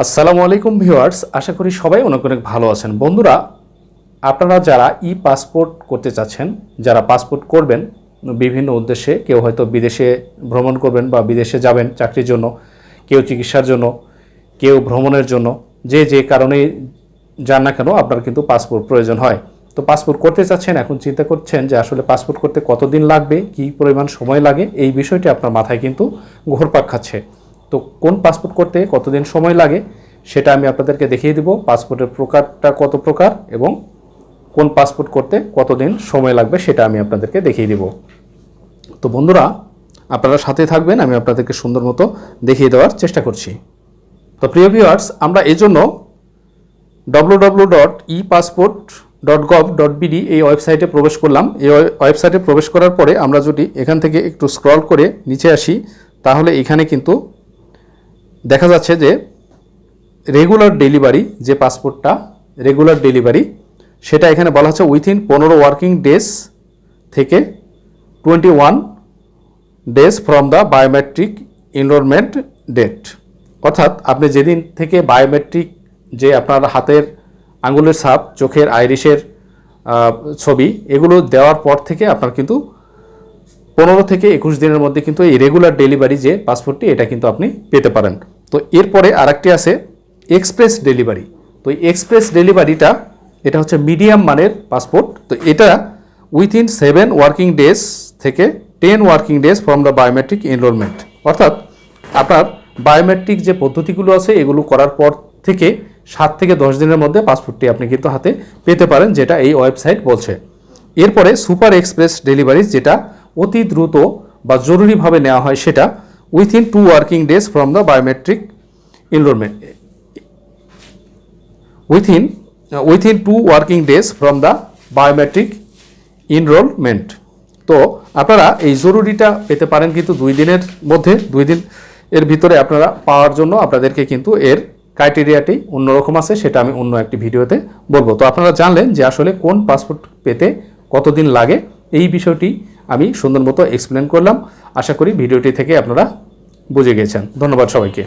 আসসালামু আলাইকুম ভিউয়ার্স, আশা করি সবাই অনেক অনেক ভালো আছেন। বন্ধুরা, আপনারা যারা ই পাসপোর্ট করতে চাচ্ছেন, যারা পাসপোর্ট করবেন, বিভিন্ন উদ্দেশ্যে, কেউ হয়তো বিদেশে ভ্রমণ করবেন বা বিদেশে যাবেন চাকরির জন্য, কেউ চিকিৎসার জন্য, কেউ ভ্রমণের জন্য, যে যে কারণে যান না কেন, আপনার কিন্তু পাসপোর্ট প্রয়োজন হয়। তো পাসপোর্ট করতে চাচ্ছেন, এখন চিন্তা করছেন যে আসলে পাসপোর্ট করতে কতদিন লাগবে, কী পরিমাণ সময় লাগে, এই বিষয়টি আপনার মাথায় কিন্তু ঘোরপাক খাচ্ছে। তো কোন পাসপোর্ট করতে কতদিন সময় লাগে সেটা আমি আপনাদেরকে দেখিয়ে দিব, পাসপোর্টের প্রকারটা কত প্রকার এবং কোন পাসপোর্ট করতে কতদিন সময় লাগবে সেটা আমি আপনাদেরকে দেখিয়ে দিব। তো বন্ধুরা, আপনারা সাথে থাকবেন, আমি আপনাদেরকে সুন্দর মতো দেখিয়ে দেওয়ার চেষ্টা করছি। তো প্রিয় ভিউয়ার্স আমরা এই জন্য W W dot e passport dot gov dot BD এই ওয়েবসাইটে প্রবেশ করলাম। এই ওয়েবসাইটে প্রবেশ করার পরে আমরা যদি এখান থেকে একটু স্ক্রল করে নিচে আসি, তাহলে এখানে কিন্তু দেখা যাচ্ছে যে রেগুলার ডেলিভারি যে পাসপোর্টটা রেগুলার ডেলিভারি সেটা এখানে বলা হচ্ছে উইথিন পনেরো ওয়ার্কিং ডেজ থেকে twenty one days from the biometric enrolment date অর্থাৎ আপনি যেদিন থেকে বায়োমেট্রিক যে আপনার হাতের আঙুলের ছাপ, চোখের আইরিশের ছবি, এগুলো দেওয়ার পর থেকে আপনার কিন্তু পনেরো থেকে একুশ দিনের মধ্যে কিন্তু এই রেগুলার ডেলিভারি যে পাসপোর্টটি এটা কিন্তু আপনি পেতে পারেন। তো এরপরে আরেকটি আছে এক্সপ্রেস ডেলিভারি তো এক্সপ্রেস ডেলিভারিটা এটা হচ্ছে মিডিয়াম মানের পাসপোর্ট তো এটা উইথিন সেভেন ওয়ার্কিং ডেজ থেকে ten working days from the biometric enrolment অর্থাৎ আপনার বায়োমেট্রিক যে পদ্ধতিগুলো আছে, এগুলো করার পর থেকে সাত থেকে দশ দিনের মধ্যে পাসপোর্টটি আপনি কিন্তু হাতে পেতে পারেন, যেটা এই ওয়েবসাইট বলছে। এরপরে সুপার এক্সপ্রেস ডেলিভারি যেটা অতি দ্রুত বা জরুরিভাবে নেওয়া হয়, সেটা within two working days from the biometric enrolment within within two working days from the biometric enrolment তো আপনারা এই জরুরিটা পেতে পারেন কিন্তু দুই দিনের মধ্যে, দুই দিন এর ভিতরে আপনারা পাওয়ার জন্য আপনাদেরকে কিন্তু এর ক্রাইটেরিয়াটি অন্যরকম আছে, সেটা আমি অন্য একটি ভিডিওতে বলব। তো আপনারা জানলেন যে আসলে কোন পাসপোর্ট পেতে কতদিন লাগে, এই বিষয়টি আমি সুন্দর মতো এক্সপ্লেন করলাম। আশা করি ভিডিওটি থেকে আপনারা বুঝে গেছেন। ধন্যবাদ সবাইকে।